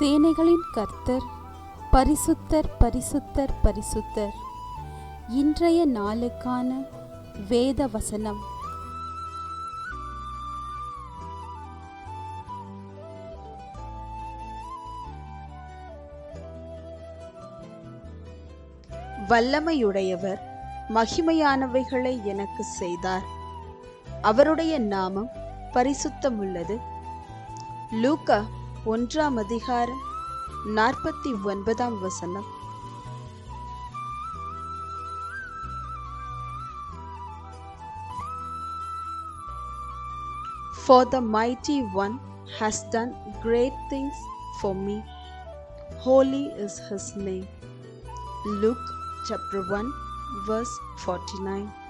சேனைகளின் கர்த்தர் பரிசுத்தர் பரிசுத்தர் பரிசுத்தர். இன்றைய நாளுக்கான வேத வசனம். வல்லமையுடையவர் மகிமையானவைகளை எனக்கு செய்தார். அவருடைய நாமம் பரிசுத்தமுள்ளது. லூக்கா ஒன்றாம் அதிகாரம் நாற்பத்தி ஒன்பதாம் வசனம் For the mighty one has done great things for me. Holy is his name. Luke chapter 1 verse 49